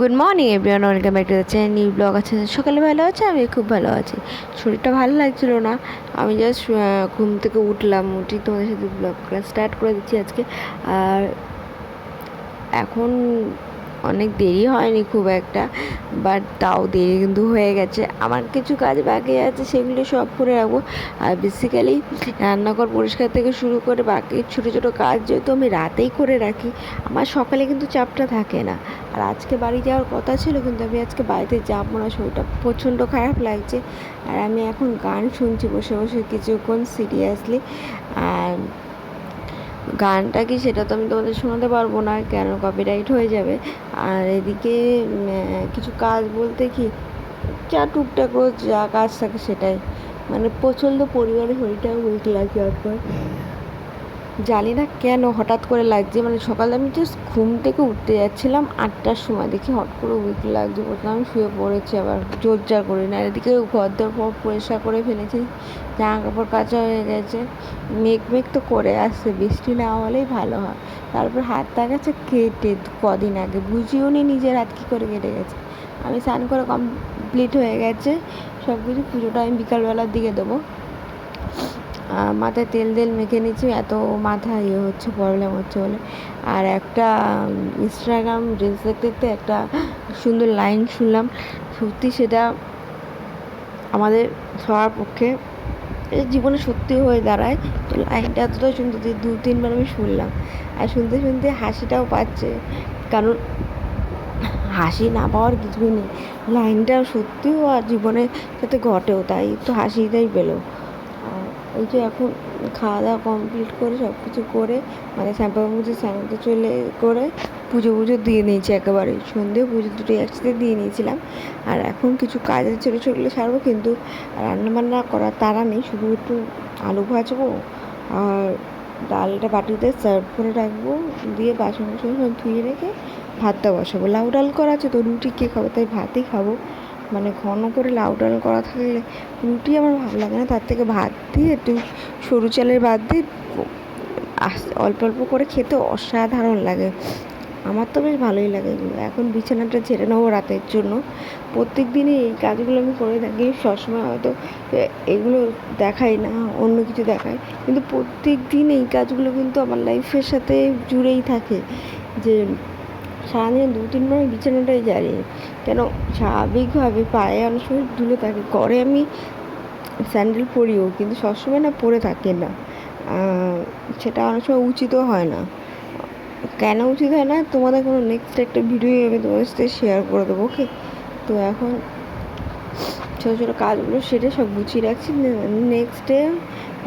Good morning everyone welcome back to the channel new blog আছে সকালে ভালো আছে? আমি খুব ভালো আছি। শরীরটা ভালো লাগছিল না। আমি জাস্ট ঘুম থেকে উঠলাম। উঠি তোমাদের সাথে ব্লগ স্টার্ট করে দিচ্ছি আজকে। আর এখন অনেক দেরি হয়নি খুব একটা বাট তাও দেরি কিন্তু হয়ে গেছে। আমার কিছু কাজ বাকি আছে, সেগুলো সব করে রাখব। আর বেসিক্যালি রান্নাঘর পরিষ্কার থেকে শুরু করে বাকি ছোটো ছোটো কাজ যেহেতু আমি রাতেই করে রাখি, আমার সকালে কিন্তু চাপটা থাকে না। আর আজকে বাড়ি যাওয়ার কথা ছিল কিন্তু আমি আজকে বাড়িতে যাব না, শরীরটা প্রচণ্ড খারাপ লাগছে। আর আমি এখন গান শুনছি বসে বসে কিছুক্ষণ সিরিয়াসলি আর গানটা কি সেটা তো আমি তোমাদের শোনাতে পারব না, কেন কপিরাইট হয়ে যাবে। আর এদিকে কিছু কাজ বলতে কি, যা টুকটাক যা কাজ থাকে সেটাই। মানে প্রচণ্ড পরিবারের শরীরটাও উইক লাগে একবার জানি না কেন হঠাৎ করে লাগছে মানে সকালে আমি জাস্ট ঘুম থেকে উঠতে যাচ্ছিলাম আটটার সময়। দেখি হট করে উইক লাগছে প্রথমে আমি শুয়ে পড়েছি আবার জোর জার করি না। এদিকে ঘর দর পর পরিষ্কার করে ফেলেছি, জামা কাপড় কাচা হয়ে গেছে। মেঘ মেঘ তো করে আসছে, বৃষ্টি না হলেই ভালো হয়। তারপর হাতটা গেছে কেটে কদিন আগে, বুঝিও নি নিজের হাত কী করে কেটে গেছে। আমি স্নান করে কমপ্লিট হয়ে গেছে সব কিছু পুজোটা আমি বিকালবেলার দিকে দেবো। মাথায় তেল তেল মেখে নিচ্ছি, এত মাথা ইয়ে হচ্ছে প্রবলেম হচ্ছে বলে। আর একটা ইনস্টাগ্রাম রিলস দেখতে দেখতে একটা সুন্দর লাইন শুনলাম। সত্যি সেটা আমাদের সবার পক্ষে জীবনে সত্যি হয়ে দাঁড়ায়। তো লাইনটা এতটাই যে দু, তিনবার আমি শুনলাম। আর শুনতে শুনতে হাসিটাও পাচ্ছে। কারণ হাসি না পাওয়ার কিছুই নেই। লাইনটা সত্যিও আর জীবনের সাথে ঘটেও তাই, তো হাসিটাই পেল। এই যে এখন খাওয়া দাওয়া কমপ্লিট করে সব কিছু করে মানে শ্যাম্পা মুছে স্নানতে চলে করে পুজো পুজো দিয়ে নিয়েছি একেবারে। সন্ধে পুজো দুটো একসাথে দিয়ে নিয়েছিলাম। আর এখন কিছু কাজ আছে ছোটো সেগুলো সারবো, কিন্তু রান্না বান্না করার তারা নেই, শুধু একটু আলু ভাজবো আর ডালটা বাটিতে সার্ভ করে রাখব, দিয়ে বাসন কুসন সব ধুয়ে রেখে ভাতটা বসাবো। লাউ ডাল করা আছে তো রুটি কে খাব, তাই ভাতই খাব। মানে ঘন করে লাউ ডাল করা থাকলে রুটি আমার ভালো লাগে না। তার থেকে ভাত দিয়ে, একটু সরু চালের ভাত দিয়ে অল্প অল্প করে খেতে অসাধারণ লাগে। আমার তো বেশ ভালোই লাগে এগুলো। এখন বিছানাটা ছেড়ে নেব রাতের জন্য। প্রত্যেক দিনই এই কাজগুলো আমি করে থাকি। সবসময় হয়তো এগুলো দেখাই না, অন্য কিছু দেখাই। কিন্তু প্রত্যেক দিন এই কাজগুলো কিন্তু আমার লাইফের সাথে জুড়েই থাকে। যে সারাদিন দু তিনবার আমি বিছানাটাই জারি কেন স্বাভাবিকভাবে পায়ে অনেক সময় ধুলো থাকে। ঘরে আমি স্যান্ডেল পরিও, কিন্তু সবসময় না পরে থাকে না। সেটা অনেক সময় উচিতও হয় না। কেন উচিত হয় না? তোমাদের কোনো নেক্সট একটা ভিডিও আমি তোমাদের সাথে শেয়ার করে দেবো ওকে তো এখন ছোটো ছোটো কাজগুলো সেরে সব গুছিয়ে রাখছি। নেক্সট ডে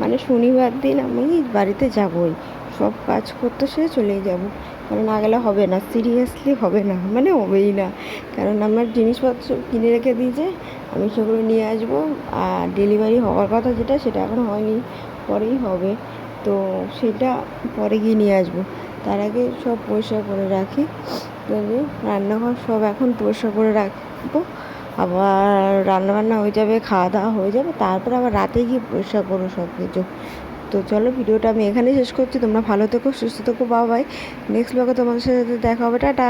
মানে শনিবার দিন আমি বাড়িতে যাবই। সব কাজ করতে সে চলেই যাব। কারণ না গেলে হবে না সিরিয়াসলি হবে না মানে হবেই না। কারণ আমার জিনিসপত্র কিনে রেখে দিয়েছে আমি সেগুলো নিয়ে আসব আর ডেলিভারি হওয়ার কথা যেটা, সেটা এখন হয়নি, পরেই হবে। তো সেটা পরে গিয়ে নিয়ে আসব। তার আগে সব পরিষ্কার করে রাখি। রান্নাঘর সব এখন পরিষ্কার করে রাখব। আবার রান্নাবান্না হয়ে যাবে, খাওয়া দাওয়া হয়ে যাবে। তারপর আবার রাতে গিয়ে পরিষ্কার করব সব কিছু তো চলো ভিডিওটা আমি এখানেই শেষ করছি। তোমরা ভালো থেকো, সুস্থ থেকো বাবাই নেক্সট ব্লগে তোমাদের সাথে দেখা হবে। টাটা।